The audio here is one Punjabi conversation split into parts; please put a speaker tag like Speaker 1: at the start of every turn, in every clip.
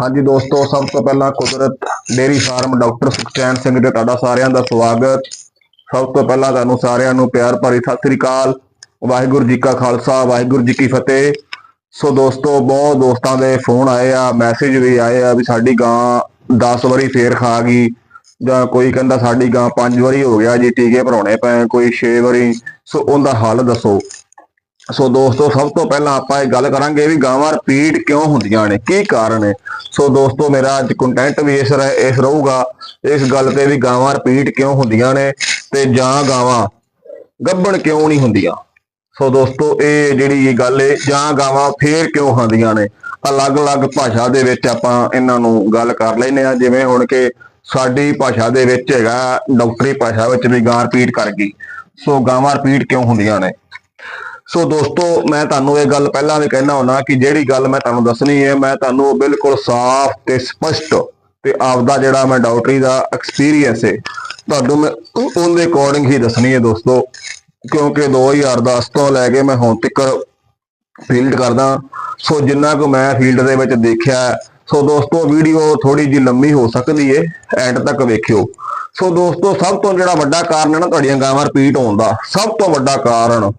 Speaker 1: ਹਾਂਜੀ ਦੋਸਤੋ, ਸਭ ਤੋਂ ਪਹਿਲਾਂ Kudrat dairy farm, doctor Sukhchain Singh ਤੇ ਤੁਹਾਡਾ ਸਾਰਿਆਂ ਦਾ ਸਵਾਗਤ। ਸਭ ਤੋਂ ਪਹਿਲਾਂ ਤੁਹਾਨੂੰ ਸਾਰਿਆਂ ਨੂੰ ਪਿਆਰ ਭਰੀ ਸਤਿ ਸ੍ਰੀ ਅਕਾਲ। ਵਾਹਿਗੁਰੂ ਜੀ ਕਾ ਖਾਲਸਾ, ਵਾਹਿਗੁਰੂ ਜੀ ਕੀ ਫਤਿਹ। ਸੋ ਦੋਸਤੋ, ਬਹੁਤ ਦੋਸਤਾਂ ਦੇ ਫੋਨ ਆਏ ਆ, ਮੈਸੇਜ ਵੀ ਆਏ ਆ ਵੀ ਸਾਡੀ ਗਾਂ 10 ਵਾਰੀ ਫੇਰ ਖਾ ਗਈ। ਜਾਂ ਕੋਈ ਕਹਿੰਦਾ ਸਾਡੀ ਗਾਂ 5 ਵਾਰੀ ਹੋ ਗਿਆ ਜੀ, ਟੀਕੇ ਭਰਾਉਣੇ ਪਏ, ਕੋਈ 6 ਵਾਰੀ। ਸੋ ਉਹਦਾ ਹੱਲ ਦੱਸੋ। ਸੋ ਦੋਸਤੋ, ਸਭ ਤੋਂ ਪਹਿਲਾਂ ਆਪਾਂ ਇਹ ਗੱਲ ਕਰਾਂਗੇ ਵੀ ਗਾਵਾਂ ਰਿਪੀਟ ਕਿਉਂ ਹੁੰਦੀਆਂ ਨੇ? ਕੀ ਕਾਰਨ ਹੈ ਸੋ ਦੋਸਤੋ, ਮੇਰਾ ਅੱਜ ਕੰਟੈਂਟ ਵੀ ਇਸ ਰਹਿ- ਇਸ ਰਹੂਗਾ, ਇਸ ਗੱਲ ਤੇ ਵੀ ਗਾਵਾਂ ਰਿਪੀਟ ਕਿਉਂ ਹੁੰਦੀਆਂ ਨੇ ਤੇ ਜਾਂ ਗਾਵਾਂ ਗੱਭਣ ਕਿਉਂ ਨਹੀਂ ਹੁੰਦੀਆਂ? ਸੋ ਦੋਸਤੋ, ਇਹ ਜਿਹੜੀ ਇਹ ਗੱਲ ਹੈ ਜਾਂ ਗਾਵਾਂ ਫੇਰ ਕਿਉਂ ਹੁੰਦੀਆਂ ਨੇ? ਅਲੱਗ-ਅਲੱਗ ਭਾਸ਼ਾ ਦੇ ਵਿੱਚ ਆਪਾਂ ਇਹਨਾਂ ਨੂੰ ਗੱਲ ਕਰ ਲੈਨੇ ਆ ਜਿਵੇਂ ਹੁਣ ਕਿ ਸਾਡੀ ਭਾਸ਼ਾ ਦੇ ਵਿੱਚ ਹੈਗਾ, ਡਾਕਟਰੀ ਭਾਸ਼ਾ ਵਿੱਚ ਵੀ ਗਾਂ ਰਿਪੀਟ ਕਰ ਗਈ। ਸੋ ਗਾਵਾਂ ਰਿਪੀਟ ਕਿਉਂ ਹੁੰਦੀਆਂ ਨੇ? ਸੋ ਦੋਸਤੋ, ਮੈਂ ਤੁਹਾਨੂੰ ਇਹ ਗੱਲ ਪਹਿਲਾਂ ਵੀ ਕਹਿਣਾ ਹੁੰਦਾ ਕਿ ਜਿਹੜੀ ਗੱਲ ਮੈਂ ਤੁਹਾਨੂੰ ਦੱਸਣੀ ਹੈ, ਮੈਂ ਤੁਹਾਨੂੰ ਬਿਲਕੁਲ ਸਾਫ਼ ਤੇ ਸਪਸ਼ਟ ਤੇ ਆਪਦਾ ਜਿਹੜਾ ਮੈਂ ਡਾਕਟਰੀ ਦਾ ਐਕਸਪੀਰੀਅੰਸ ਹੈ ਤੁਹਾਨੂੰ ਮੈਂ ਉਹਦੇ ਅਕੋਰਡਿੰਗ ਹੀ ਦੱਸਣੀ ਹੈ ਦੋਸਤੋ, ਕਿਉਂਕਿ 2010 ਤੋਂ ਲੈ ਕੇ ਮੈਂ ਹੁਣ ਤੱਕ ਫੀਲਡ ਕਰਦਾ। ਸੋ ਜਿੰਨਾ ਕੁ ਮੈਂ ਫੀਲਡ ਦੇ ਵਿੱਚ ਦੇਖਿਆ ਸੋ ਦੋਸਤੋ ਵੀਡੀਓ ਥੋੜੀ ਜਿਹੀ ਲੰਮੀ ਹੋ ਸਕਦੀ ਏ, ਐਂਡ ਤੱਕ ਵੇਖਿਓ। ਸੋ ਦੋਸਤੋ, ਸਭ ਤੋਂ ਜਿਹੜਾ ਵੱਡਾ ਕਾਰਨ ਹੈ ਨਾ, ਤੁਹਾਡੀਆਂ ਗਾਵਾਂ ਰਿਪੀਟ ਹੋਣ ਦਾ। ਸਭ ਤੋਂ ਵੱਡਾ ਕਾਰਨ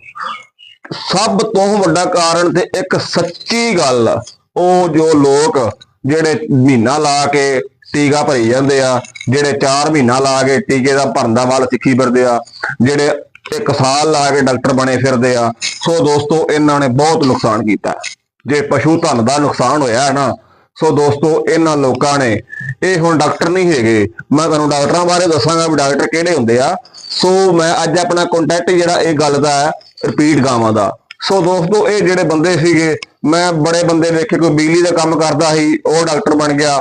Speaker 1: ਸਭ ਤੋਂ ਵੱਡਾ ਕਾਰਨ ਤੇ ਇੱਕ ਸੱਚੀ ਗੱਲ, ਉਹ ਜੋ ਲੋਕ ਜਿਹੜੇ ਮਹੀਨਾ ਲਾ ਕੇ ਟੀਕਾ ਭਰੀ ਜਾਂਦੇ ਆ, ਜਿਹੜੇ 4 ਮਹੀਨਾ ਲਾ ਕੇ ਟੀਕੇ ਦਾ ਭਰਦਾ ਦਾ ਸਿੱਖੀ ਫਿਰਦੇ ਆ, ਜਿਹੜੇ ਇੱਕ ਸਾਲ ਲਾ ਕੇ ਡਾਕਟਰ ਬਣੇ ਫਿਰਦੇ ਆ, ਸੋ ਦੋਸਤੋ, ਇਹਨਾਂ ਨੇ ਬਹੁਤ ਨੁਕਸਾਨ ਕੀਤਾ। ਜੇ ਪਸ਼ੂ ਧਨ ਦਾ ਨੁਕਸਾਨ ਹੋਇਆ ਹੈ ਨਾ ਸੋ ਦੋਸਤੋ, ਇਹਨਾਂ ਲੋਕਾਂ ਨੇ, ਇਹ ਹੁਣ ਡਾਕਟਰ ਨਹੀਂ ਹੈਗੇ। ਮੈਂ ਤੁਹਾਨੂੰ ਡਾਕਟਰਾਂ ਬਾਰੇ ਦੱਸਾਂਗਾ ਵੀ ਡਾਕਟਰ ਕਿਹੜੇ ਹੁੰਦੇ ਆ। ਸੋ ਮੈਂ ਅੱਜ ਆਪਣਾ ਕੰਟੈਕਟ ਜਿਹੜਾ ਇਹ ਗੱਲ ਦਾ ਹੈ, ਰਿਪੀਟ ਗਾਵਾਂ ਦਾ। ਸੋ ਦੋਸਤੋ, ਇਹ ਜਿਹੜੇ ਬੰਦੇ ਸੀਗੇ, ਮੈਂ ਬੜੇ ਬੰਦੇ ਵੇਖੇ ਕੋਈ ਬਿਜਲੀ ਦਾ ਕੰਮ ਕਰਦਾ ਸੀ, ਉਹ ਡਾਕਟਰ ਬਣ ਗਿਆ।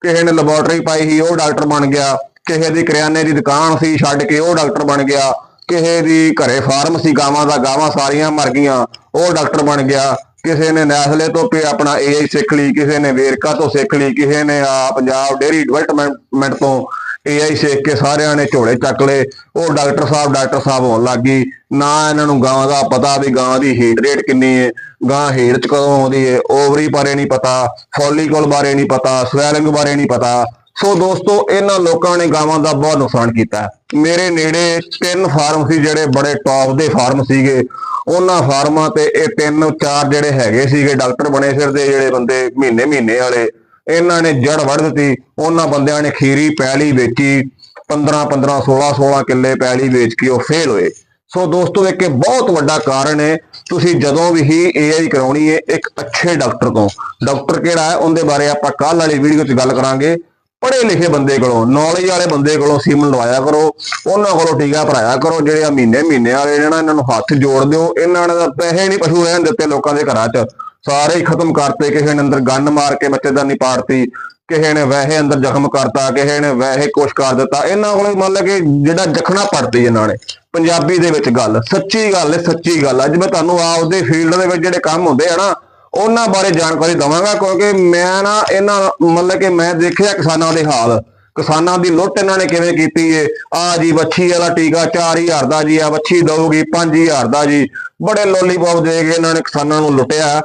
Speaker 1: ਕਿਸੇ ਨੇ ਲੈਬੋਰਟਰੀ ਪਾਈ ਸੀ, ਉਹ ਡਾਕਟਰ ਬਣ ਗਿਆ। ਕਿਸੇ ਦੀ ਕਰਿਆਨੇ ਦੀ ਦੁਕਾਨ ਸੀ, ਛੱਡ ਕੇ ਉਹ ਡਾਕਟਰ ਬਣ ਗਿਆ। ਕਿਸੇ ਦੀ ਘਰੇ ਫਾਰਮ ਸੀ ਗਾਵਾਂ ਦਾ ਗਾਵਾਂ ਸਾਰੀਆਂ ਮਰ ਗਈਆਂ, ਉਹ ਡਾਕਟਰ ਬਣ ਗਿਆ। ਕਿਸੇ ਨੇ ਨੈਸਲੇ ਤੋਂ ਪੇ ਆਪਣਾ ਏਆਈ ਸਿੱਖ ਲਈ, ਕਿਸੇ ਨੇ ਵੇਰਕਾ ਤੋਂ ਸਿੱਖ ਲਈ, ਕਿਸੇ ਨੇ ਆ ਪੰਜਾਬ ਡੇਰੀ ਡਿਵੈਲਪਮੈਂਟ ਤੋਂ ਏਆਈ ਸਿੱਖ ਕੇ ਸਾਰਿਆਂ ਨੇ ਝੋਲੇ ਚੱਕ ਲਏ। ਉਹ ਡਾਕਟਰ ਸਾਹਿਬ ਡਾਕਟਰ ਸਾਹਿਬ ਹੋਣ ਲੱਗ ਗਈ। ਨਾ ਇਹਨਾਂ ਨੂੰ ਗਾਂ ਦਾ ਪਤਾ ਵੀ ਗਾਂ ਦੀ ਹੀਟ ਰੇਟ ਕਿੰਨੀ ਹੈ ਗਾਂ ਹੀਟ ਚ ਕਦੋਂ ਆਉਂਦੀ ਹੈ ਓਵਰੀ ਬਾਰੇ ਨਹੀਂ ਪਤਾ ਫੋਲੀਕਲ ਬਾਰੇ ਨਹੀਂ ਪਤਾ ਸਵੈਲਿੰਗ ਬਾਰੇ ਨਹੀਂ ਪਤਾ। ਸੋ ਦੋਸਤੋ, ਇਹਨਾਂ ਲੋਕਾਂ ਨੇ ਗਾਵਾਂ ਦਾ ਬਹੁਤ ਨੁਕਸਾਨ ਕੀਤਾ। ਮੇਰੇ ਨੇੜੇ ਤਿੰਨ ਫਾਰਮ ਸੀ ਜਿਹੜੇ ਬੜੇ ਟੌਪ ਦੇ ਫਾਰਮ ਸੀਗੇ। ਉਹਨਾਂ ਫਾਰਮਾਂ ਤੇ ਇਹ ਤਿੰਨ, ਚਾਰ ਜਿਹੜੇ ਹੈਗੇ ਸੀਗੇ, ਡਾਕਟਰ ਬਣੇ ਸਿਰ ਦੇ ਜਿਹੜੇ ਬੰਦੇ ਮਹੀਨੇ ਮਹੀਨੇ ਵਾਲੇ, ਇਹਨਾਂ ਨੇ ਜੜ ਵੜ ਦਿੱਤੀ, ਉਹਨਾਂ ਬੰਦਿਆਂ ਨੇ ਖੀਰੀ ਪੈਲੀ ਵੇਚੀ 15 15 16 16 ਕਿੱਲੇ ਪੈਲੀ ਵੇਚ ਕੇ ਉਹ ਫੇਲ ਹੋਏ। ਸੋ ਦੋਸਤੋ, ਇੱਕ ਇਹ ਬਹੁਤ ਵੱਡਾ ਕਾਰਨ ਹੈ, ਤੁਸੀਂ ਜਦੋਂ ਵੀ ਹੀ ਏਆਈ ਕਰਾਉਣੀ ਹੈ, ਇੱਕ ਅੱਛੇ ਡਾਕਟਰ ਤੋਂ। ਡਾਕਟਰ ਕਿਹੜਾ ਹੈ? ਉਹਦੇ ਬਾਰੇ ਆਪਾਂ ਕੱਲ ਵਾਲੀ ਵੀਡੀਓ 'ਚ ਗੱਲ ਕਰਾਂਗੇ। ਪੜ੍ਹੇ ਲਿਖੇ ਬੰਦੇ ਕੋਲੋਂ ਨੌਲੇਜ ਵਾਲੇ ਬੰਦੇ ਕੋਲੋਂ ਸੀਮਨ ਲਵਾਇਆ ਕਰੋ, ਉਹਨਾਂ ਕੋਲੋਂ ਟੀਕਾ ਭਰਾਇਆ ਕਰੋ, ਜਿਹੜੇ ਆ ਮਹੀਨੇ ਮਹੀਨੇ ਵਾਲੇ ਨੇ ਇਹਨਾਂ ਨੂੰ ਹੱਥ ਜੋੜ ਦਿਓ। ਇਹਨਾਂ ਨੇ ਤਾਂ ਪੈਸੇ ਨਹੀਂ ਪਸ਼ੂ ਰਹਿਣ ਦਿੱਤੇ ਲੋਕਾਂ ਦੇ ਘਰਾਂ 'ਚ। ਸਾਰੇ ਹੀ ਖਤਮ ਕਰਤੇ, ਕਿਸੇ ਨੇ ਅੰਦਰ ਗੰਨ ਮਾਰ ਕੇ ਬੱਚੇਦਾਨੀ ਪਾੜਤੀ, ਕਿਸੇ ਨੇ ਵੈਸੇ ਅੰਦਰ ਜ਼ਖਮ ਕਰਤਾ, ਕਿਸੇ ਨੇ ਵੈਸੇ ਕੁਛ ਕਰ ਦਿੱਤਾ। ਇਹਨਾਂ ਕੋਲੇ ਮੰਨ ਲਾ ਕਿ ਜਿਹੜਾ ਜਖਣਾ ਪੜਤੀ ਇਹਨਾਂ ਨੇ, ਪੰਜਾਬੀ ਦੇ ਵਿੱਚ ਗੱਲ, ਸੱਚੀ ਗੱਲ ਹੈ ਸੱਚੀ ਗੱਲ ਅੱਜ ਮੈਂ ਤੁਹਾਨੂੰ ਆਪਦੇ ਫੀਲਡ ਦੇ ਵਿੱਚ ਜਿਹੜੇ ਕੰਮ ਹੁੰਦੇ ਆ ਨਾ ਉਹਨਾਂ ਬਾਰੇ ਜਾਣਕਾਰੀ ਦਵਾਂਗਾ, ਕਿਉਂਕਿ ਮੈਂ ਨਾ ਇਹਨਾਂ ਮਤਲਬ ਕਿ ਮੈਂ ਦੇਖਿਆ ਕਿਸਾਨਾਂ ਦੇ ਹਾਲ। ਕਿਸਾਨਾਂ ਦੀ ਲੁੱਟ ਇਹਨਾਂ ਨੇ ਕਿਵੇਂ ਕੀਤੀ ਏ? ਆ ਜੀ, ਵੱਛੀ ਵਾਲਾ ਟੀਕਾ 4000 ਦਾ ਜੀ, ਆ ਵੱਛੀ ਦਊਗੀ 5000 ਦਾ ਜੀ। ਬੜੇ ਲੋਲੀਪੌਪ ਦੇ ਕੇ ਇਹਨਾਂ ਨੇ ਕਿਸਾਨਾਂ ਨੂੰ ਲੁੱਟਿਆ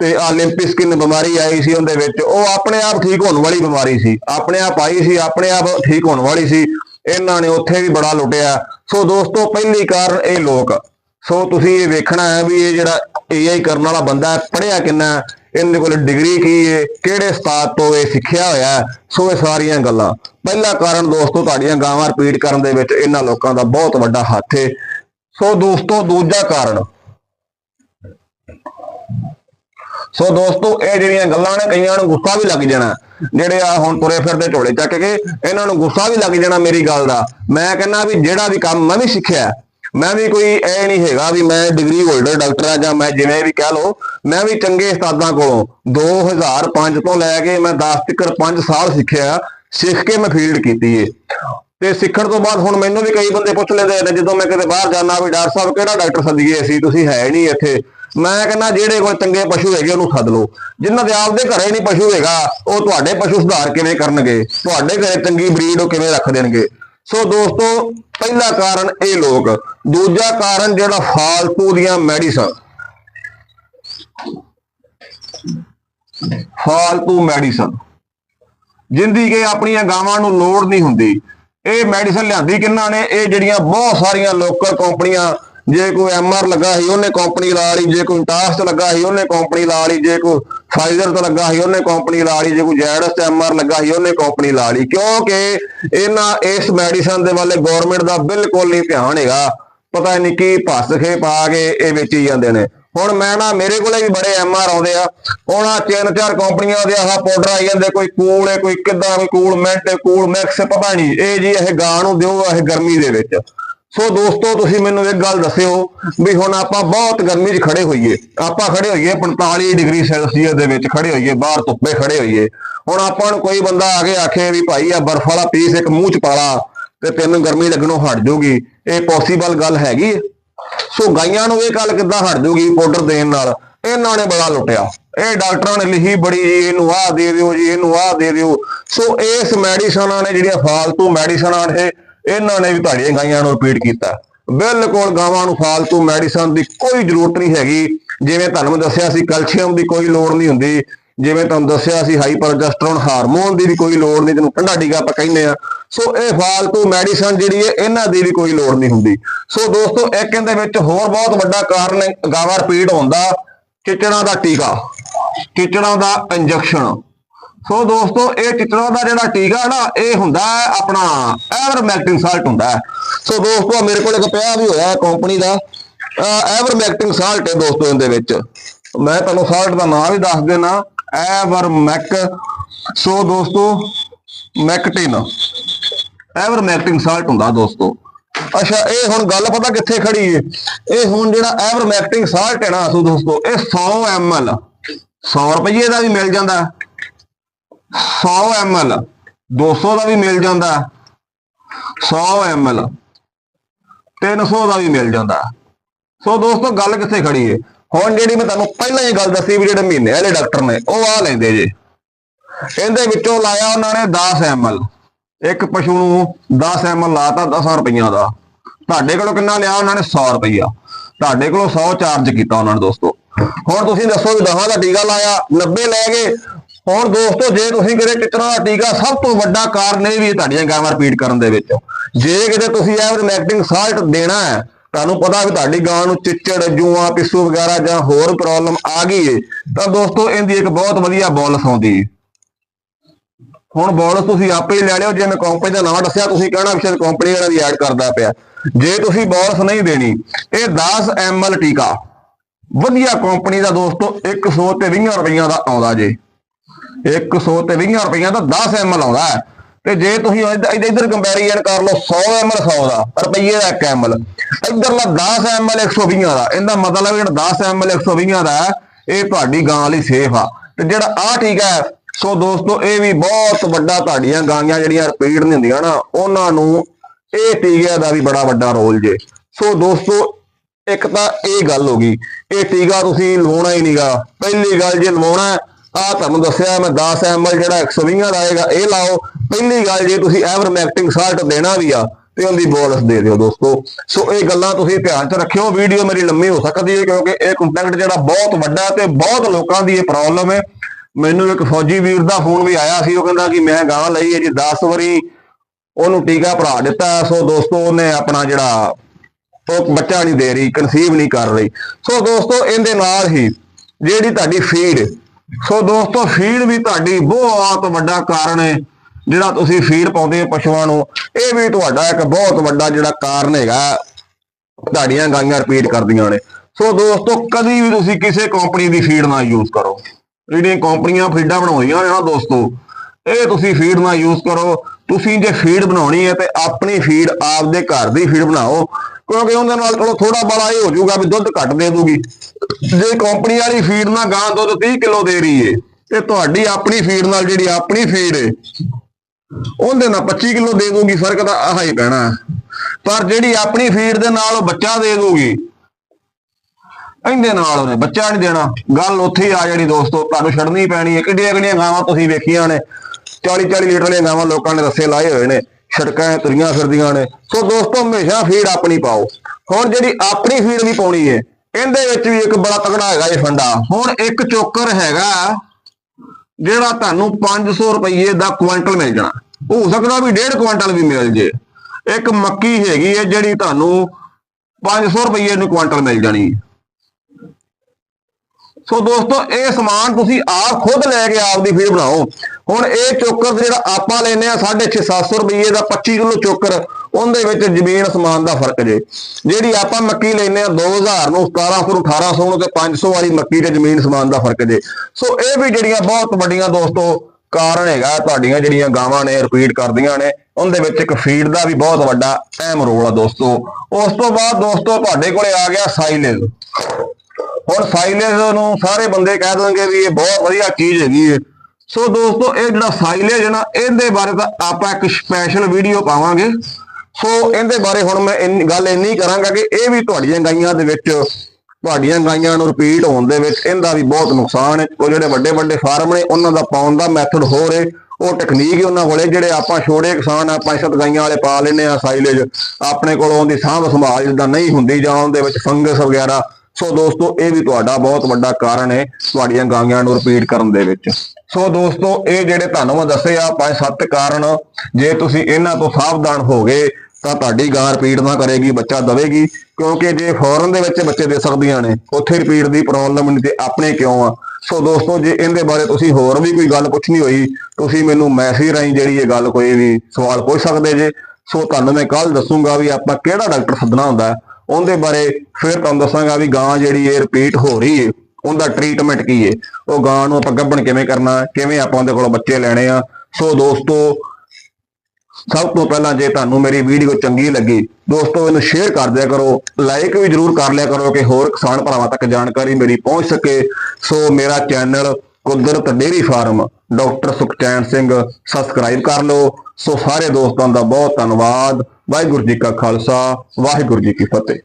Speaker 1: ਤੇ ਆ ਲਿੰਪੀ ਸਕਿਨ ਬਿਮਾਰੀ ਆਈ ਸੀ ਉਹਦੇ ਵਿੱਚ। ਉਹ ਆਪਣੇ ਆਪ ਠੀਕ ਹੋਣ ਵਾਲੀ ਬਿਮਾਰੀ ਸੀ। ਆਪਣੇ ਆਪ ਆਈ ਸੀ, ਆਪਣੇ ਆਪ ਠੀਕ ਹੋਣ ਵਾਲੀ ਸੀ। ਇਹਨਾਂ ਨੇ ਉੱਥੇ ਵੀ ਬੜਾ ਲੁੱਟਿਆ। ਸੋ ਦੋਸਤੋ, ਪਹਿਲੀ ਕਾਰਨ ਇਹ ਲੋਕ ਸੋ ਤੁਸੀਂ ਇਹ ਵੇਖਣਾ ਹੈ ਵੀ ਇਹ ਜਿਹੜਾ ਏਆਈ ਕਰਨ ਵਾਲਾ ਬੰਦਾ ਹੈ, ਪੜ੍ਹਿਆ ਕਿੰਨਾ ਇਹਦੇ ਕੋਲ ਡਿਗਰੀ ਕੀ ਹੈ, ਕਿਹੜੇ ਉਸਤਾਦ ਤੋਂ ਇਹ ਸਿੱਖਿਆ ਹੋਇਆ ਸੋ ਇਹ ਸਾਰੀਆਂ ਗੱਲਾਂ। ਪਹਿਲਾ ਕਾਰਨ ਦੋਸਤੋ ਤੁਹਾਡੀਆਂ ਗਾਵਾਂ ਰਿਪੀਟ ਕਰਨ ਦੇ ਵਿੱਚ ਇਹਨਾਂ ਲੋਕਾਂ ਦਾ ਬਹੁਤ ਵੱਡਾ ਹੱਥ ਹੈ। ਸੋ ਦੋਸਤੋ ਦੂਜਾ ਕਾਰਨ। ਸੋ ਦੋਸਤੋ ਇਹ ਜਿਹੜੀਆਂ ਗੱਲਾਂ ਨੇ, ਕਈਆਂ ਨੂੰ ਗੁੱਸਾ ਵੀ ਲੱਗ ਜਾਣਾ। ਜਿਹੜੇ ਆ ਹੁਣ ਤੁਰੇ ਫਿਰਦੇ ਝੋਲੇ ਚੱਕ ਕੇ, ਇਹਨਾਂ ਨੂੰ ਗੁੱਸਾ ਵੀ ਲੱਗ ਜਾਣਾ ਮੇਰੀ ਗੱਲ ਦਾ। ਮੈਂ ਕਹਿੰਦਾ ਵੀ ਜਿਹੜਾ ਵੀ ਕੰਮ ਮੈਂ ਵੀ ਸਿੱਖਿਆ ਮੈਂ ਵੀ ਕੋਈ ਇਹ ਨਹੀਂ ਹੈਗਾ ਵੀ ਮੈਂ ਡਿਗਰੀ ਹੋਲਡਰ ਡਾਕਟਰ ਆ ਜਾਂ ਮੈਂ ਜਿਵੇਂ ਵੀ ਕਹਿ ਲਓ, ਮੈਂ ਵੀ ਚੰਗੇ ਉਸਤਾਦਾਂ ਕੋਲੋਂ 2005 ਤੋਂ ਲੈ ਕੇ ਮੈਂ 10 ਤੱਕ 5 ਸਾਲ ਸਿੱਖਿਆ, ਸਿੱਖ ਕੇ ਮੈਂ ਫੀਲਡ ਕੀਤੀ ਏ। ਤੇ ਸਿੱਖਣ ਤੋਂ ਬਾਅਦ ਹੁਣ ਮੈਨੂੰ ਵੀ ਕਈ ਬੰਦੇ ਪੁੱਛ ਲੈਂਦੇ ਨੇ, ਜਦੋਂ ਮੈਂ ਕਿਤੇ ਬਾਹਰ ਜਾਣਾ ਵੀ ਡਾਕਟਰ ਸਾਹਿਬ ਕਿਹੜਾ ਡਾਕਟਰ ਸੱਦੀਏ ਅਸੀਂ, ਤੁਸੀਂ ਹੈ ਨਹੀਂ ਇੱਥੇ। ਮੈਂ ਕਹਿੰਦਾ, ਜਿਹੜੇ ਕੋਲ ਚੰਗੇ ਪਸ਼ੂ ਹੈਗੇ, ਉਹਨੂੰ ਸੱਦ ਲਓ। ਜਿਨ੍ਹਾਂ ਦੇ ਆਪਦੇ ਘਰੇ ਨਹੀਂ ਪਸ਼ੂ ਹੈਗਾ, ਉਹ ਤੁਹਾਡੇ ਪਸ਼ੂ ਸੁਧਾਰ ਕਿਵੇਂ ਕਰਨਗੇ? ਤੁਹਾਡੇ ਘਰੇ ਚੰਗੀ ਬਰੀਡ ਉਹ ਕਿਵੇਂ ਰੱਖ ਦੇਣਗੇ? ਸੋ ਦੋਸਤੋ, ਪਹਿਲਾ ਕਾਰਨ ਇਹ ਲੋਕ ਦੂਜਾ ਕਾਰਨ ਜਿਹੜਾ ਫਾਲਤੂ ਦੀਆਂ ਮੈਡੀਸਨ ਫਾਲਤੂ ਮੈਡੀਸਨ ਜਿੰਦੀ ਕਿ ਆਪਣੀਆਂ ਗਾਵਾਂ ਨੂੰ ਲੋੜ ਨਹੀਂ ਹੁੰਦੀ। ਇਹ ਮੈਡੀਸਨ ਲਿਆਂਦੀ ਕਿੰਨਾ ਨੇ? ਇਹ ਜਿਹੜੀਆਂ ਬਹੁਤ ਸਾਰੀਆਂ ਲੋਕਲ ਕੰਪਨੀਆਂ ਜੇ ਕੋਈ ਐਮਆਰ ਲੱਗਾ ਸੀ, ਉਹਨੇ ਕੰਪਨੀ ਲਾ ਲਈ। ਜੇ ਕੋਈ ਇੰਟਾਸ ਤੇ ਲੱਗਾ ਸੀ, ਉਹਨੇ ਕੰਪਨੀ ਲਾ ਲਈ। ਜੇ ਕੋਈ ਫਾਈਜ਼ਰ ਤੇ ਲੱਗਾ ਸੀ, ਉਹਨੇ ਕੰਪਨੀ ਲਾ ਲਈ। ਜੇ ਕੋਈ ਜੈਡਸ ਤੇ ਐਮਆਰ ਲੱਗਾ ਸੀ, ਉਹਨੇ ਕੰਪਨੀ ਲਾ ਲਈ। ਕਿਉਂਕਿ ਇਹਨਾਂ ਇਸ ਮੈਡੀਸਨ ਦੇ ਵੱਲੇ ਗਵਰਨਮੈਂਟ ਦਾ ਬਿਲਕੁਲ ਨਹੀਂ ਧਿਆਨ ਹੈਗਾ। ਪਤਾ ਨਹੀਂ ਕੀ ਭੱਸ ਖੇ ਪਾ ਕੇ ਇਹ ਵੇਚੀ ਜਾਂਦੇ ਨੇ। ਹੁਣ ਮੈਂ ਨਾ, ਮੇਰੇ ਕੋਲੇ ਵੀ ਬੜੇ ਐਮਆਰ ਆਉਂਦੇ ਆ। ਹੁਣ ਆ ਤਿੰਨ ਚਾਰ ਕੰਪਨੀਆਂ ਦੇ ਆਹ ਪਾਊਡਰ ਆਈ ਜਾਂਦੇ, ਕੋਈ ਕੂਲ ਹੈ, ਕੋਈ ਕਿੱਦਾਂ, ਕੋਈ ਕੂਲ ਮੈਂਟ, ਕੂਲ ਮੈਕਸ, ਪਤਾ ਨਹੀਂ ਇਹ ਜੀ ਇਹ ਗਾਂ ਨੂੰ ਦਿਓ, ਇਹ ਗਰਮੀ ਦੇ ਵਿੱਚ। ਸੋ ਦੋਸਤੋ, ਤੁਸੀਂ ਮੈਨੂੰ ਇੱਕ ਗੱਲ ਦੱਸਿਓ ਵੀ ਹੁਣ ਆਪਾਂ ਬਹੁਤ ਗਰਮੀ 'ਚ ਖੜੇ ਹੋਈਏ। ਆਪਾਂ ਖੜੇ ਹੋਈਏ 45 ਡਿਗਰੀ ਸੈਲਸੀਅਸ ਦੇ ਵਿੱਚ, ਖੜੇ ਹੋਈਏ, ਬਾਹਰ ਧੁੱਪੇ ਖੜੇ ਹੋਈਏ। ਹੁਣ ਆਪਾਂ ਨੂੰ ਕੋਈ ਬੰਦਾ ਆ ਕੇ ਆਖੇ ਵੀ ਭਾਈ ਆ ਬਰਫ ਵਾਲਾ ਪੀਸ ਇੱਕ ਮੂੰਹ 'ਚ ਪਾਲਾ ਤੇ ਤੈਨੂੰ ਗਰਮੀ ਲੱਗਣੋਂ ਹਟ ਜਾਊਗੀ। ਇਹ ਪੋਸੀਬਲ ਗੱਲ ਹੈਗੀ ਸੋ ਗਾਈਆਂ ਨੂੰ ਇਹ ਗੱਲ ਕਿੱਦਾਂ ਹਟ ਜੂਗੀ ਪਾਊਡਰ ਦੇਣ ਨਾਲ? ਇਹਨਾਂ ਨੇ ਬੜਾ ਲੁੱਟਿਆ। ਇਹ ਡਾਕਟਰਾਂ ਨੇ ਲਿਖੀ ਬੜੀ ਜੀ, ਇਹਨੂੰ ਆਹ ਦੇ ਦਿਓ ਜੀ, ਇਹਨੂੰ ਆਹ ਦੇ ਦਿਓ। ਸੋ ਇਸ ਮੈਡੀਸਨਾਂ ਨੇ ਜਿਹੜੀਆਂ ਫਾਲਤੂ ਮੈਡੀਸਨਾਂ ਨੇ, ਇਹਨਾਂ ਨੇ ਵੀ ਤੁਹਾਡੀਆਂ ਗਾਈਆਂ ਨੂੰ ਰਿਪੀਟ ਕੀਤਾ। ਬਿਲਕੁਲ ਗਾਵਾਂ ਨੂੰ ਫਾਲਤੂ ਮੈਡੀਸਨ ਦੀ ਕੋਈ ਜ਼ਰੂਰਤ ਨਹੀਂ ਹੈਗੀ। ਜਿਵੇਂ ਤੁਹਾਨੂੰ ਦੱਸਿਆ ਸੀ, ਕੈਲਸ਼ੀਅਮ ਦੀ ਕੋਈ ਲੋੜ ਨਹੀਂ ਹੁੰਦੀ। ਜਿਵੇਂ ਤੁਹਾਨੂੰ ਦੱਸਿਆ ਸੀ ਹਾਈਪਰਜਸਟਰੋਨ ਹਾਰਮੋਨ ਦੀ ਵੀ ਕੋਈ ਲੋੜ ਨਹੀਂ, ਜਿਹਨੂੰ ਠੰਡਾ ਡੀਗਾ ਆਪਾਂ ਕਹਿੰਦੇ ਆ ਸੋ ਇਹ ਫਾਲਤੂ ਮੈਡੀਸਨ ਜਿਹੜੀ ਹੈ, ਇਹਨਾਂ ਦੀ ਵੀ ਕੋਈ ਲੋੜ ਨਹੀਂ ਹੁੰਦੀ। ਸੋ ਦੋਸਤੋ ਇੱਕ ਇਹਦੇ ਵਿੱਚ ਹੋਰ ਬਹੁਤ ਵੱਡਾ ਕਾਰਨ ਹੈ ਗਾਵਾ ਰਿਪੀਟ ਹੁੰਦਾ ਚਿਚੜਾਂ ਦਾ ਟੀਕਾ ਚਿਚੜਾਂ ਦਾ ਇੰਜੈਕਸ਼ਨ ਸੋ ਦੋਸਤੋ, ਇਹ ਚਿਚੜਾਂ ਦਾ ਜਿਹੜਾ ਟੀਕਾ ਹੈ ਨਾ, ਇਹ ਹੁੰਦਾ ਹੈ ਆਪਣਾ ਐਵਰਮੈਕਟਿਨ ਸਾਲਟ ਹੁੰਦਾ ਹੈ। ਸੋ ਦੋਸਤੋ ਮੇਰੇ ਕੋਲ ਇੱਕ ਪਿਆ ਵੀ ਹੋਇਆ ਕੰਪਨੀ ਦਾ। ਐਵਰਮੈਕਟਿਨ ਸਾਲਟ ਹੈ ਦੋਸਤੋ, ਇਹਦੇ ਵਿੱਚ। ਮੈਂ ਤੁਹਾਨੂੰ ਸਾਲਟ ਦਾ ਨਾਮ ਵੀ ਦੱਸ ਦੇਣਾ ਐਵਰਮੈਕ ਸੋ ਦੋਸਤੋ ਮੈਕਟਿਨ ਐਵਰਮੈਕਟਿਨ ਸਾਲਟ ਹੁੰਦਾ ਦੋਸਤੋ। ਅੱਛਾ, ਇਹ ਹੁਣ ਗੱਲ ਪਤਾ ਕਿੱਥੇ ਖੜੀ ਏ? ਇਹ ਹੁਣ ਜਿਹੜਾ ਐਵਰਮੈਕਟਿਨ ਸਾਲਟ ਹੈ ਨਾ ਸੋ ਦੋਸਤੋ, ਇਹ 100 ml 100 ਰੁਪਏ ਦਾ ਵੀ ਮਿਲ ਜਾਂਦਾ। 100 ml 200 ਦਾ ਵੀ ਮਿਲ ਜਾਂਦਾ। 100 ml 300 ਦਾ ਵੀ ਮਿਲ ਜਾਂਦਾ। ਸੋ ਦੋਸਤੋ, ਗੱਲ ਕਿੱਥੇ ਖੜੀ ਏ? ਹੁਣ ਜਿਹੜੀ ਮੈਂ ਤੁਹਾਨੂੰ ਪਹਿਲਾਂ ਹੀ ਗੱਲ ਦੱਸੀ ਵੀ ਜਿਹੜੇ ਮਹੀਨੇ ਵਾਲੇ ਡਾਕਟਰ ਨੇ, ਉਹ ਆ ਲੈਂਦੇ ਜੇ। ਇਹਦੇ ਵਿੱਚੋਂ ਲਾਇਆ ਉਹਨਾਂ ਨੇ 10 ml ਇੱਕ ਪਸ਼ੂ ਨੂੰ 10 ml ਲਾਤਾ 10 ਰੁਪਈਆਂ ਦਾ। ਤੁਹਾਡੇ ਕੋਲੋਂ ਕਿੰਨਾ ਲਿਆ ਉਹਨਾਂ ਨੇ? 100 ਰੁਪਈਆ। ਤੁਹਾਡੇ ਕੋਲੋਂ 100 ਚਾਰਜ ਕੀਤਾ ਉਹਨਾਂ ਨੇ ਦੋਸਤੋ। ਹੁਣ ਤੁਸੀਂ ਦੱਸੋ ਵੀ ਦਹਾਂ ਦਾ ਟੀਕਾ ਲਾਇਆ 90 ਲੈ ਗਏ। ਹੁਣ ਦੋਸਤੋ, ਜੇ ਤੁਸੀਂ ਕਿਤੇ ਟਿੱਚਰਾਂ ਦਾ ਟੀਕਾ, ਸਭ ਤੋਂ ਵੱਡਾ ਕਾਰਨ ਇਹ ਵੀ ਤੁਹਾਡੀਆਂ ਗਾਵਾਂ ਰਿਪੀਟ ਕਰਨ ਦੇ ਵਿੱਚ। ਜੇ ਕਿਤੇ ਤੁਸੀਂ ਐਵਰਮੈਕਟਿੰਗ ਸਾਲਟ ਦੇਣਾ ਹੈ ਤੁਹਾਨੂੰ ਪਤਾ ਵੀ ਤੁਹਾਡੀ ਗਾਂ ਨੂੰ ਚਿੱਚੜ, ਜੂਆਂ, ਪਿੱਸੂ ਵਗੈਰਾ ਜਾਂ ਹੋਰ ਪ੍ਰੋਬਲਮ ਆ ਗਈ ਏ, ਤਾਂ ਦੋਸਤੋ ਇਹਦੀ ਇੱਕ ਬਹੁਤ ਵਧੀਆ ਬੋਲਸ ਆਉਂਦੀ ਏ। ਹੁਣ ਬੋਲਸ ਤੁਸੀਂ ਆਪੇ ਹੀ ਲੈ ਲਿਓ, ਜੇ ਮੈਂ ਕੰਪਨੀ ਦਾ ਨਾਮ ਦੱਸਿਆ, ਤੁਸੀਂ ਕਹਿਣਾ ਵੀ ਸ਼ਾਇਦ ਕੰਪਨੀ ਵਾਲਾ ਦੀ ਐਡ ਕਰਦਾ ਪਿਆ। ਜੇ ਤੁਸੀਂ ਬੋਲਸ ਨਹੀਂ ਦੇਣੀ, ਇਹ 10 ml ਟੀਕਾ। ਵਧੀਆ ਕੰਪਨੀ ਦਾ ਦੋਸਤੋ 100 ਤੇ 20 ਰੁਪਈਆਂ ਦਾ ਆਉਂਦਾ ਜੇ। 100 ਤੇ 20 ਰੁਪਈਆਂ ਦਾ 10 ml ਆਉਂਦਾ। ਤੇ ਜੇ ਤੁਸੀਂ ਇੱਧਰ ਕੰਪੈਰੀਜ਼ਨ ਕਰ ਲਓ 100 ml 100 ਦਾ, ਰੁਪਈਏ ਦਾ 1 ml ਇੱਧਰਲਾ 10 ml 120 ਦਾ, ਇਹਦਾ ਮਤਲਬ ਜਿਹੜਾ 10 ml 120 ਦਾ, ਇਹ ਤੁਹਾਡੀ ਗਾਂ ਲਈ ਸੇਫ ਆ। ਤੇ ਜਿਹੜਾ ਆ ਟੀਕਾ ਹੈ, ਸੋ ਦੋਸਤੋ, ਇਹ ਵੀ ਬਹੁਤ ਵੱਡਾ ਤੁਹਾਡੀਆਂ ਗਾਂਆਂ ਜਿਹੜੀਆਂ ਰਿਪੀਟ ਨਹੀਂ ਹੁੰਦੀਆਂ ਨਾ, ਉਹਨਾਂ ਨੂੰ ਇਹ ਟੀਕੇ ਦਾ ਵੀ ਬੜਾ ਵੱਡਾ ਰੋਲ ਜੇ। ਸੋ ਦੋਸਤੋ, ਇੱਕ ਤਾਂ ਇਹ ਗੱਲ ਹੋ ਗਈ, ਇਹ ਟੀਕਾ ਤੁਸੀਂ ਲਵਾਉਣਾ ਹੀ ਨਹੀਂਗਾ। ਪਹਿਲੀ ਗੱਲ ਜੇ ਲਵਾਉਣਾ ਆ ਤੁਹਾਨੂੰ ਦੱਸਿਆ ਮੈਂ 10 ml ਜਿਹੜਾ 120 ਦਾ ਆਏਗਾ, ਇਹ ਲਾਓ। ਪਹਿਲੀ ਗੱਲ ਜੇ ਤੁਸੀਂ ਐਵਰਮੈਕਟਿੰਗ ਸਾਲਟ ਦੇਣਾ ਵੀ ਆ, ਤੇ ਉਹਦੀ ਬੋਨਸ ਦੇ ਦਿਓ ਦੋਸਤੋ। ਸੋ ਇਹ ਗੱਲਾਂ ਤੁਸੀਂ ਧਿਆਨ 'ਚ ਰੱਖਿਓ ਵੀਡੀਓ ਮੇਰੀ ਲੰਮੀ ਹੋ ਸਕਦੀ ਹੈ ਕਿਉਂਕਿ ਇਹ ਕੰਟੈਕਟ ਜਿਹੜਾ ਬਹੁਤ ਵੱਡਾ ਤੇ ਬਹੁਤ ਲੋਕਾਂ ਦੀ ਇਹ ਪ੍ਰੋਬਲਮ ਹੈ। ਮੈਨੂੰ ਇੱਕ ਫੌਜੀ ਵੀਰ ਦਾ ਫੋਨ ਵੀ ਆਇਆ ਸੀ, ਉਹ ਕਹਿੰਦਾ ਕਿ ਮੈਂ ਗਾਂ ਲਈ ਹੈ ਜੀ 10 ਵਾਰੀ। ਉਹਨੂੰ ਟੀਕਾ ਭਰਾ ਦਿੱਤਾ, ਸੋ ਦੋਸਤੋ ਉਹਨੇ ਆਪਣਾ ਜਿਹੜਾ ਉਹ ਬੱਚਾ ਨਹੀਂ ਦੇ ਰਹੀ ਕਨਸੀਵ ਨਹੀਂ ਕਰ ਰਹੀ। ਸੋ ਦੋਸਤੋ ਇਹਦੇ ਨਾਲ ਹੀ ਜਿਹੜੀ ਤੁਹਾਡੀ ਫੀਡ ਸੋ ਦੋਸਤੋ ਫੀਡ ਵੀ ਤੁਹਾਡੀ ਬਹੁਤ ਵੱਡਾ ਕਾਰਨ ਹੈ। ਜਿਹੜਾ ਤੁਸੀਂ ਫੀਡ ਪਾਉਂਦੇ ਹੋ ਪਸ਼ੂਆਂ ਨੂੰ, ਇਹ ਵੀ ਤੁਹਾਡਾ ਇੱਕ ਬਹੁਤ ਵੱਡਾ ਜਿਹੜਾ ਕਾਰਨ ਹੈਗਾ, ਤੁਹਾਡੀਆਂ ਗਾਈਆਂ ਰਿਪੀਟ ਕਰਦੀਆਂ ਨੇ। ਸੋ ਦੋਸਤੋ, ਕਦੀ ਵੀ ਤੁਸੀਂ ਕਿਸੇ ਕੰਪਨੀ ਦੀ ਫੀਡ ਨਾ ਯੂਜ਼ ਕਰੋ। ਜਿਹੜੀਆਂ ਕੰਪਨੀਆਂ ਫੀਡਾਂ ਬਣਾਉਂਦੀਆਂ ਨੇ ਨਾ ਦੋਸਤੋ, ਇਹ ਤੁਸੀਂ ਫੀਡ ਨਾ ਯੂਜ਼ ਕਰੋ। ਤੁਸੀਂ ਜੇ ਫੀਡ ਬਣਾਉਣੀ ਹੈ ਤੇ ਆਪਣੀ ਫੀਡ ਆਪਦੇ ਘਰ ਦੀ ਫੀਡ ਬਣਾਓ, ਕਿਉਂਕਿ ਉਹਦੇ ਨਾਲ ਚਲੋ ਥੋੜਾ ਬੜਾ ਇਹ ਹੋ ਜਾਊਗਾ ਵੀ ਦੁੱਧ ਘੱਟ ਦੇ ਦੂਗੀ ਜੇ ਕੰਪਨੀ ਵਾਲੀ ਫੀਡ ਨਾਲ ਗਾਂ ਦੁੱਧ 30 ਕਿਲੋ ਦੇ ਰਹੀ ਏ, ਤੇ ਤੁਹਾਡੀ ਆਪਣੀ ਫੀਡ ਨਾਲ ਜਿਹੜੀ ਆਪਣੀ ਫੀਡ ਏ ਉਹਦੇ ਨਾਲ 25 ਕਿਲੋ ਦੇ ਦੂਗੀ ਫ਼ਰਕ ਤਾਂ ਆਹ ਹੀ ਪੈਣਾ। ਪਰ ਜਿਹੜੀ ਆਪਣੀ ਫੀਡ ਦੇ ਨਾਲ ਉਹ ਬੱਚਾ ਦੇ ਦੂਗੀ ਇਹਦੇ ਨਾਲ ਉਹਨੇ ਬੱਚਾ ਨਹੀਂ ਦੇਣਾ। ਗੱਲ ਉੱਥੇ ਹੀ ਆ ਜਾਣੀ ਦੋਸਤੋ, ਤੁਹਾਨੂੰ ਛੱਡਣੀ ਪੈਣੀ ਹੈ। ਕਿੱਡੀਆਂ ਕਿੱਡੀਆਂ ਗਾਵਾਂ ਤੁਸੀਂ ਵੇਖੀਆਂ ਨੇ। 40 40 ਲੀਟਰ ਦੀਆਂ ਗਾਵਾਂ ਲੋਕਾਂ ਨੇ ਰੱਸੇ ਲਾਏ ਹੋਏ ਨੇ। ਸੜਕਾਂ ਤੁਰੀਆਂ ਫਿਰਦੀਆਂ ਨੇ। ਸੋ ਦੋਸਤੋ, ਹਮੇਸ਼ਾ ਫੀਡ ਆਪਣੀ ਪਾਓ। ਹੁਣ ਜਿਹੜੀ ਆਪਣੀ ਫੀਡ ਵੀ ਪਾਉਣੀ ਹੈ, ਇਹਦੇ ਵਿੱਚ ਵੀ ਇੱਕ ਬੜਾ ਤਕੜਾ ਹੈਗਾ ਇਹ ਫੰਡਾ। ਹੁਣ ਇੱਕ ਚੋਕਰ ਹੈਗਾ, ਜਿਹੜਾ ਤੁਹਾਨੂੰ 500 ਰੁਪਏ ਦਾ ਕੁਇੰਟਲ ਮਿਲ ਜਾਣਾ। ਹੋ ਸਕਦਾ ਵੀ 1.5 ਕੁਇੰਟਲ ਵੀ ਮਿਲ ਜੇ। ਇੱਕ ਮੱਕੀ ਹੈਗੀ ਹੈ ਜਿਹੜੀ ਤੁਹਾਨੂੰ 500 ਰੁਪਏ ਨੂੰ ਕੁਇੰਟਲ ਮਿਲ ਜਾਣੀ। ਹੈ। ਸੋ ਦੋਸਤੋ, ਇਹ ਸਮਾਨ ਤੁਸੀਂ ਆਪ ਖੁਦ ਲੈ ਕੇ ਆਪਦੀ ਫੀਡ ਬਣਾਓ। ਹੁਣ ਇਹ ਚੋਕਰ ਜਿਹੜਾ ਆਪਾਂ ਲੈਨੇ ਆ 650 700 ਰੁਪਏ ਦਾ 25 ਕਿਲੋ ਚੋਕਰ, ਉਹਦੇ ਵਿੱਚ ਜ਼ਮੀਨ ਸਮਾਨ ਦਾ ਫ਼ਰਕ ਜੇ। ਜਿਹੜੀ ਆਪਾਂ ਮੱਕੀ ਲੈਨੇ ਆ 2000 ਨੂੰ 1700 ਨੂੰ 1800 ਨੂੰ ਤੇ 500 ਵਾਲੀ ਮੱਕੀ ਤੇ ਜ਼ਮੀਨ ਸਮਾਨ ਦਾ ਫ਼ਰਕ ਜੇ। ਸੋ ਇਹ ਵੀ ਜਿਹੜੀਆਂ ਬਹੁਤ ਵੱਡੀਆਂ ਦੋਸਤੋ ਕਾਰਨ ਹੈਗਾ, ਤੁਹਾਡੀਆਂ ਜਿਹੜੀਆਂ ਗਾਵਾਂ ਨੇ ਰਿਪੀਟ ਕਰਦੀਆਂ ਨੇ, ਉਹਦੇ ਵਿੱਚ ਇੱਕ ਫੀਡ ਦਾ ਵੀ ਬਹੁਤ ਵੱਡਾ ਅਹਿਮ ਰੋਲ ਆ ਦੋਸਤੋ। ਉਸ ਤੋਂ ਬਾਅਦ ਦੋਸਤੋ ਤੁਹਾਡੇ ਕੋਲੇ ਆ ਗਿਆ ਸਾਈਲੇਜ ਹੁਣ ਸਾਈਲੇਜ ਨੂੰ ਸਾਰੇ ਬੰਦੇ ਕਹਿ ਦੇਣਗੇ ਵੀ ਇਹ ਬਹੁਤ ਵਧੀਆ ਚੀਜ਼ ਹੈਗੀ ਹੈ ਸੋ ਦੋਸਤੋ, ਇਹ ਜਿਹੜਾ ਸਾਈਲੇਜ ਹੈ ਨਾ, ਇਹਦੇ ਬਾਰੇ ਤਾਂ ਆਪਾਂ ਇੱਕ ਸਪੈਸ਼ਲ ਵੀਡੀਓ ਪਾਵਾਂਗੇ। ਸੋ ਇਹਦੇ ਬਾਰੇ ਹੁਣ ਮੈਂ ਇੰਨੀ ਗੱਲ ਇੰਨੀ ਕਰਾਂਗਾ ਕਿ ਇਹ ਵੀ ਤੁਹਾਡੀਆਂ ਗਾਈਆਂ ਦੇ ਵਿੱਚ ਤੁਹਾਡੀਆਂ ਗਾਈਆਂ ਨੂੰ ਰਿਪੀਟ ਹੋਣ ਦੇ ਵਿੱਚ ਇਹਦਾ ਵੀ ਬਹੁਤ ਨੁਕਸਾਨ ਹੈ। ਉਹ ਜਿਹੜੇ ਵੱਡੇ ਵੱਡੇ ਫਾਰਮ ਨੇ, ਉਹਨਾਂ ਦਾ ਪਾਉਣ ਦਾ ਮੈਥਡ ਹੋਰ ਹੈ। ਉਹ ਟੈਕਨੀਕ ਹੀ ਉਹਨਾਂ ਕੋਲੇ, ਜਿਹੜੇ ਆਪਾਂ ਛੋੜੇ ਕਿਸਾਨ ਆ ਪੰਜ ਸੱਤ ਗਾਈਆਂ ਵਾਲੇ ਪਾ ਲੈਨੇ ਆ ਸਾਈਲੇਜ ਆਪਣੇ ਕੋਲੋਂ ਉਹਦੀ ਸਾਂਭ ਸੰਭਾਲ ਜਿੱਦਾਂ ਨਹੀਂ ਹੁੰਦੀ ਜਾਂ ਉਹਦੇ ਵਿੱਚ ਫੰਗਸ ਵਗੈਰਾ। ਸੋ ਦੋਸਤੋ, ਇਹ ਵੀ ਤੁਹਾਡਾ ਬਹੁਤ ਵੱਡਾ ਕਾਰਨ ਹੈ ਤੁਹਾਡੀਆਂ ਗਾਈਆਂ ਨੂੰ ਰਿਪੀਟ ਕਰਨ ਦੇ ਵਿੱਚ। ਸੋ ਦੋਸਤੋ, ਇਹ ਜਿਹੜੇ ਤੁਹਾਨੂੰ ਮੈਂ ਦੱਸੇ ਆ, ਪੰਜ ਸੱਤ ਕਾਰਨ, ਜੇ ਤੁਸੀਂ ਇਹਨਾਂ ਤੋਂ ਸਾਵਧਾਨ ਹੋ ਗਏ ਤਾਂ ਤੁਹਾਡੀ ਗਾਂ ਰਿਪੀਟ ਨਾ ਕਰੇਗੀ, ਬੱਚਾ ਦਵੇਗੀ, ਕਿਉਂਕਿ ਜੇ ਫੋਰਨ ਦੇ ਵਿੱਚ ਬੱਚੇ ਦੇ ਸਕਦੀਆਂ ਨੇ, ਉੱਥੇ ਰਿਪੀਟ ਦੀ ਪ੍ਰੋਬਲਮ ਨਹੀਂ ਤੇ ਆਪਣੇ ਕਿਉਂ ਆ? ਸੋ ਦੋਸਤੋ, ਜੇ ਇਹਦੇ ਬਾਰੇ ਤੁਸੀਂ ਹੋਰ ਵੀ ਕੋਈ ਗੱਲ ਪੁੱਛਣੀ ਹੋਈ, ਤੁਸੀਂ ਮੈਨੂੰ ਮੈਸੇਜ ਰਾਹੀਂ ਜਿਹੜੀ ਇਹ ਗੱਲ ਕੋਈ ਵੀ ਸਵਾਲ ਪੁੱਛ ਸਕਦੇ ਜੇ। ਸੋ ਤੁਹਾਨੂੰ ਮੈਂ ਕੱਲ ਦੱਸੂਗਾ ਵੀ ਆਪਾਂ ਕਿਹੜਾ ਡਾਕਟਰ ਸੱਦਣਾ ਹੁੰਦਾ ਉਹਦੇ ਬਾਰੇ ਫਿਰ ਤੁਹਾਨੂੰ ਦੱਸਾਂਗਾ ਵੀ ਗਾਂ ਜਿਹੜੀ ਇਹ ਰਿਪੀਟ ਹੋ ਰਹੀ ਹੈ ਉਹਦਾ ਟ੍ਰੀਟਮੈਂਟ ਕੀ ਹੈ ਉਹ ਗਾਂ ਨੂੰ ਆਪਾਂ ਗੱਭਣ ਕਿਵੇਂ ਕਰਨਾ, ਕਿਵੇਂ ਆਪਾਂ ਉਹਦੇ ਕੋਲੋਂ ਬੱਚੇ ਲੈਣੇ ਆ। ਸੋ ਦੋਸਤੋ ਸਭ ਤੋਂ ਪਹਿਲਾਂ ਜੇ ਤੁਹਾਨੂੰ ਮੇਰੀ ਵੀਡੀਓ ਚੰਗੀ ਲੱਗੀ, ਦੋਸਤੋ ਇਹਨੂੰ ਸ਼ੇਅਰ ਕਰ ਦਿਆ ਕਰੋ ਲਾਈਕ ਵੀ ਜਰੂਰ ਕਰ ਲਿਆ ਕਰੋ ਕਿ ਹੋਰ ਕਿਸਾਨ ਭਰਾਵਾਂ ਤੱਕ ਜਾਣਕਾਰੀ ਮੇਰੀ ਪਹੁੰਚ ਸਕੇ। ਸੋ ਮੇਰਾ channel Kudrat dairy farm doctor Sukhchain Singh subscribe ਕਰ ਲਓ। ਸੋ ਸਾਰੇ ਦੋਸਤਾਂ ਦਾ ਬਹੁਤ ਧੰਨਵਾਦ। ਵਾਹਿਗੁਰੂ ਜੀ ਕਾ ਖਾਲਸਾ, ਵਾਹਿਗੁਰੂ ਜੀ ਕੀ ਫਤਿਹ।